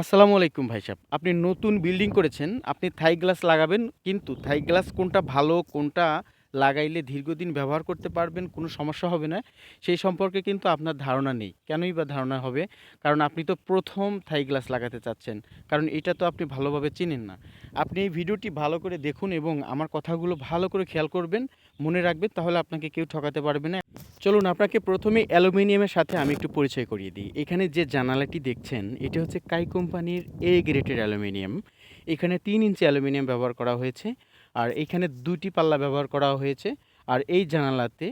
আসসালামু আলাইকুম ভাই সাহেব। আপনি নতুন বিল্ডিং করেছেন, আপনি থাই গ্লাস লাগাবেন, কিন্তু থাই গ্লাস কোনটা ভালো, কোনটা লাগাইলে দীর্ঘদিন ব্যবহার করতে পারবেন, কোনো সমস্যা হবে না। সেই সম্পর্কে কিন্তু আপনার ধারণা নেই। কেনই বা ধারণা হবে? কারণ আপনি তো প্রথম থাই গ্লাস লাগাতে চাচ্ছেন। কারণ এটা তো আপনি ভালোভাবে চিনেন না। আপনি এই ভিডিওটি ভালো করে দেখুন এবং আমার কথাগুলো ভালো করে খেয়াল করবেন, মনে রাখবেন, তাহলে আপনাকে কেউ ঠকাতে পারবে না। চলুন, আপনাকে প্রথমে অ্যালুমিনিয়ামের সাথে আমি একটু পরিচয় করিয়ে দিই। এখানে যে জানালাটি দেখছেন, এটি হচ্ছে কাই কোম্পানির এ গ্রেটের অ্যালুমিনিয়াম। এখানে তিন ইঞ্চি অ্যালুমিনিয়াম ব্যবহার করা হয়েছে। আর এখানে দুটি পাল্লা ব্যবহার করা হয়েছে। আর এই জানালাতে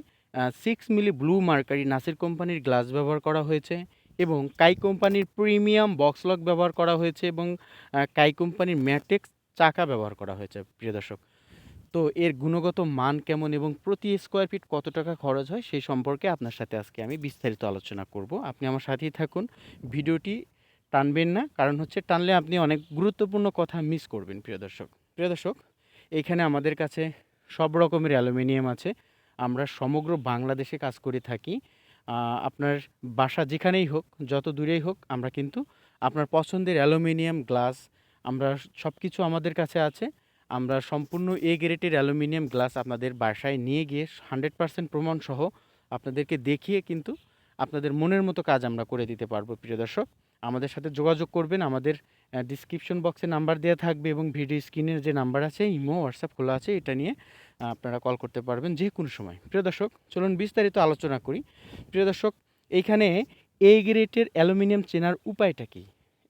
six milli blue mercury Nasir কোম্পানির গ্লাস ব্যবহার করা হয়েছে এবং কাই কোম্পানির প্রিমিয়াম বক্স লক ব্যবহার করা হয়েছে এবং কাই কোম্পানির ম্যাটেক্স চাকা ব্যবহার করা হয়েছে, প্রিয় দর্শক। তো এর গুণগত মান কেমন এবং প্রতি স্কোয়ার ফিট কত টাকা খরচ হয় সেই সম্পর্কে আপনার সাথে আজকে আমি বিস্তারিত আলোচনা করব। আপনি আমার সাথেই থাকুন। ভিডিওটি টানবেন না, কারণ হচ্ছে টানলে আপনি অনেক গুরুত্বপূর্ণ কথা মিস করবেন, প্রিয় দর্শক। প্রিয় দর্শক এইখানে আমাদের কাছে সব রকমের অ্যালুমিনিয়াম আছে। আমরা সমগ্র বাংলাদেশে কাজ করে থাকি। আপনার বাসা যেখানেই হোক, যত দূরেই হোক, আমরা কিন্তু আপনার পছন্দের অ্যালুমিনিয়াম, গ্লাস, আমরা সব কিছু আমাদের কাছে আছে। আমরা সম্পূর্ণ এ গ্রেটের অ্যালুমিনিয়াম, গ্লাস আপনাদের বাসায় নিয়ে গিয়ে হান্ড্রেড পার্সেন্ট প্রমাণসহ আপনাদেরকে দেখিয়ে কিন্তু আপনাদের মনের মতো কাজ আমরা করে দিতে পারব, প্রিয় দর্শক। আমাদের সাথে যোগাযোগ করবেন। আমাদের ডিসক্রিপশন বক্সে নাম্বার দেওয়া থাকবে এবং ভিডিও স্ক্রিনের যে নাম্বার আছে, ইমো হোয়াটসঅ্যাপ খোলা আছে, এটা নিয়ে আপনারা কল করতে পারবেন যে কোনো সময়। প্রিয় দর্শক, চলুন বিস্তারিত আলোচনা করি। প্রিয় দর্শক এইখানে এ গ্রেটের অ্যালুমিনিয়াম চেনার উপায়টা কী?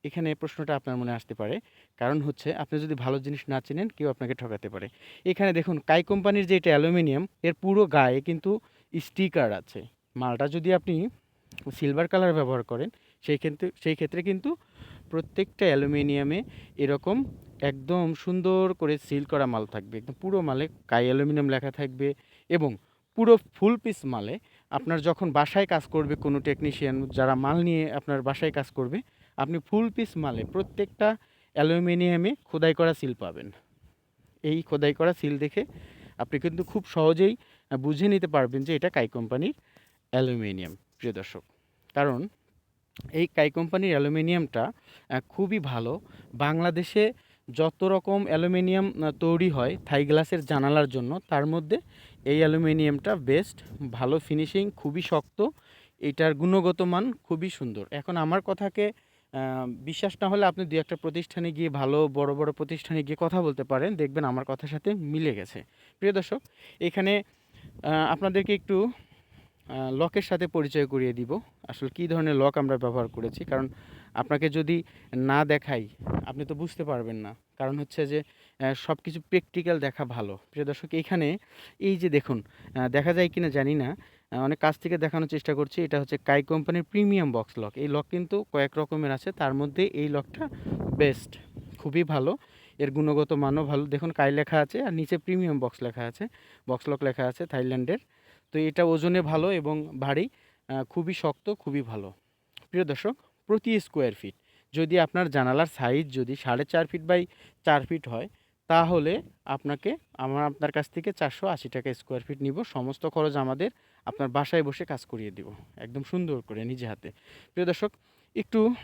এখানে প্রশ্নটা আপনার মনে আসতে পারে। কারণ হচ্ছে, আপনি যদি ভালো জিনিস না চেনেন, কেউ আপনাকে ঠকাতে পারে। এখানে দেখুন, কাই কোম্পানির যে এটা অ্যালুমিনিয়াম, এর পুরো গায়ে কিন্তু স্টিকার আছে। মালটা যদি আপনি সিলভার কালার ব্যবহার করেন সেই ক্ষেত্রে সেই ক্ষেত্রে কিন্তু প্রত্যেকটা অ্যালুমিনিয়ামে এরকম একদম সুন্দর করে সিল করা মাল থাকবে। একদম পুরো মালে কাই অ্যালুমিনিয়াম লেখা থাকবে এবং পুরো ফুল পিস মালে আপনার যখন বাসায় কাজ করবে কোনো টেকনিশিয়ান যারা মাল নিয়ে আপনার বাসায় কাজ করবে, আপনি ফুল পিস মালে প্রত্যেকটা অ্যালুমিনিয়ামে খোদাই করা সিল পাবেন। এই খোদাই করা সিল দেখে আপনি কিন্তু খুব সহজেই বুঝে নিতে পারবেন যে এটা কাই কোম্পানির অ্যালুমিনিয়াম, প্রিয় দর্শক। কারণ এই কাই কোম্পানির অ্যালুমিনিয়ামটা খুবই ভালো। বাংলাদেশে যত রকম অ্যালুমিনিয়াম তৈরি হয় থাই গ্লাসের জানালার জন্য, তার মধ্যে এই অ্যালুমিনিয়ামটা বেস্ট, ভালো ফিনিশিং, খুবই শক্ত, এটার গুণগত মান খুবই সুন্দর। এখন আমার কথাকে বিশ্বাস না হলে আপনি দু একটা প্রতিষ্ঠানে গিয়ে ভালো, বড় বড় প্রতিষ্ঠানে গিয়ে কথা বলতে পারেন, দেখবেন আমার কথার সাথে মিলে গেছে। প্রিয় দর্শক, এখানে আপনাদেরকে একটু লকের সাথে পরিচয় করিয়ে দিব। আসলে কী ধরনের লক আমরা ব্যবহার করেছি? কারণ আপনাকে যদি না দেখাই, আপনি তো বুঝতে পারবেন না। কারণ হচ্ছে যে সব কিছু প্র্যাকটিক্যাল দেখা ভালো। প্রিয় দর্শক এইখানে এই যে দেখুন দেখা যায় কিনা জানি না অনেক কাছ থেকে দেখানোর চেষ্টা করছি। এটা হচ্ছে কাই কোম্পানির প্রিমিয়াম বক্স লক। এই লক কিন্তু কয়েক রকমের আছে। তার মধ্যে এই লকটা বেস্ট। খুবই ভালো। এর গুণগত মানও ভালো। দেখুন, কাই লেখা আছে আর নিচে প্রিমিয়াম বক্স লেখা আছে। বক্স লক লেখা আছে থাইল্যান্ডের। তো এটা ওজনে ভালো এবং ভারী খুবই শক্ত, খুবই ভালো। প্রিয় দর্শক, প্রতি স্কোয়ার ফিট যদি আপনার জানালার সাইজ যদি সাড়ে চার ফিট বাই চার ফিট হয়, তাহলে আপনাকে, আমরা আপনার কাছ থেকে চারশো আশি টাকা স্কোয়ার ফিট নিব। সমস্ত খরচ আমাদের আপনার বাসায় বসে কাজ করিয়ে দিব। একদম সুন্দর করে, নিজে হাতে। প্রিয় দর্শক, একটু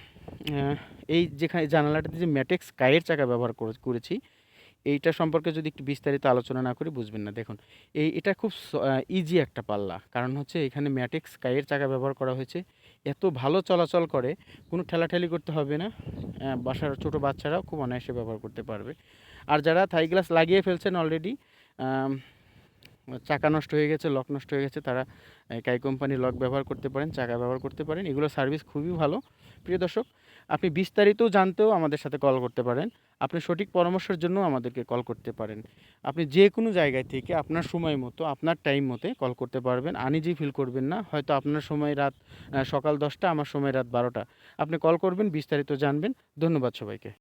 এই যেখানে, জানালাটাতে যে ম্যাটেক্স কায়ের চাকা ব্যবহার করে- করেছি এইটা সম্পর্কে যদি একটু বিস্তারিত আলোচনা না করি, বুঝবেন না। দেখুন, এই, এটা খুব ইজি একটা পাল্লা। কারণ হচ্ছে এখানে ম্যাটেক্স কায়ের চাকা ব্যবহার করা হয়েছে। এত ভালো চলাচল করে, কোনো ঠেলাঠেলি করতে হবে না। বাসার ছোট বাচ্চারাও খুব অনায়াসে ব্যবহার করতে পারবে। আর যারা থাই গ্লাস লাগিয়ে ফেলছেন অলরেডি চাকা নষ্ট হয়ে গেছে, লক নষ্ট হয়ে গেছে, তারা কাই কোম্পানির লক ব্যবহার করতে পারেন, চাকা ব্যবহার করতে পারেন। এগুলো সার্ভিস খুবই ভালো। প্রিয় দর্শক, আপনি বিস্তারিত জানতেও আমাদের সাথে কল করতে পারেন। আপনি সঠিক পরামর্শের জন্য আমাদেরকে কল করতে পারেন। আপনি যে কোনো জায়গায় থেকে আপনার সময় মতো, আপনার টাইম মতে কল করতে পারবেন। আনিজি ফিল করবেন না। হয়তো আপনার সময় রাত সকাল দশটা, আমার সময় রাত বারোটা। আপনি কল করবেন, বিস্তারিত জানবেন। ধন্যবাদ সবাইকে।